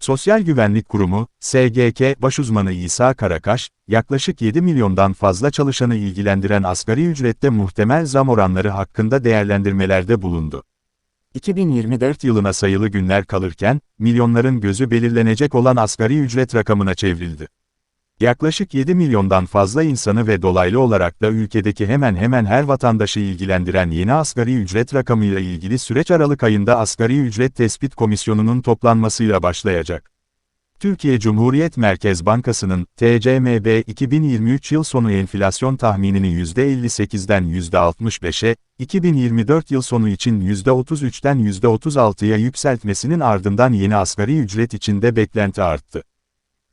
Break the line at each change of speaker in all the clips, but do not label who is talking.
Sosyal Güvenlik Kurumu, SGK Başuzmanı İsa Karakaş, yaklaşık 7 milyondan fazla çalışanı ilgilendiren asgari ücrette muhtemel zam oranları hakkında değerlendirmelerde bulundu. 2024 yılına sayılı günler kalırken, milyonların gözü belirlenecek olan asgari ücret rakamına çevrildi. Yaklaşık 7 milyondan fazla insanı ve dolaylı olarak da ülkedeki hemen hemen her vatandaşı ilgilendiren yeni asgari ücret rakamıyla ilgili süreç Aralık ayında Asgari Ücret Tespit Komisyonu'nun toplanmasıyla başlayacak. Türkiye Cumhuriyet Merkez Bankası'nın, TCMB 2023 yıl sonu enflasyon tahminini %58'den %65'e, 2024 yıl sonu için %33'ten %36'ya yükseltmesinin ardından yeni asgari ücret içinde beklenti arttı.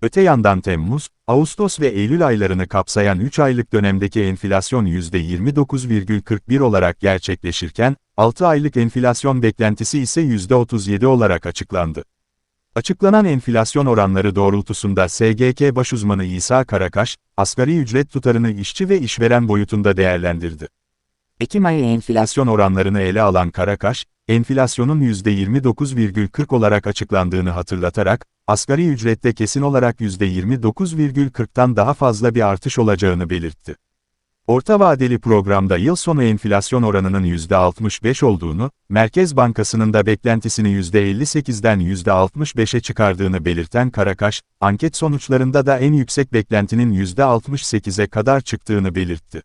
Öte yandan Temmuz, Ağustos ve Eylül aylarını kapsayan 3 aylık dönemdeki enflasyon %29,41 olarak gerçekleşirken, 6 aylık enflasyon beklentisi ise %37 olarak açıklandı. Açıklanan enflasyon oranları doğrultusunda SGK Başuzmanı İsa Karakaş, asgari ücret tutarını işçi ve işveren boyutunda değerlendirdi. Ekim ayı enflasyon oranlarını ele alan Karakaş, enflasyonun %29,40 olarak açıklandığını hatırlatarak, asgari ücrette kesin olarak %29,40'tan daha fazla bir artış olacağını belirtti. Orta vadeli programda yıl sonu enflasyon oranının %65 olduğunu, Merkez Bankası'nın da beklentisini %58'den %65'e çıkardığını belirten Karakaş, anket sonuçlarında da en yüksek beklentinin %68'e kadar çıktığını belirtti.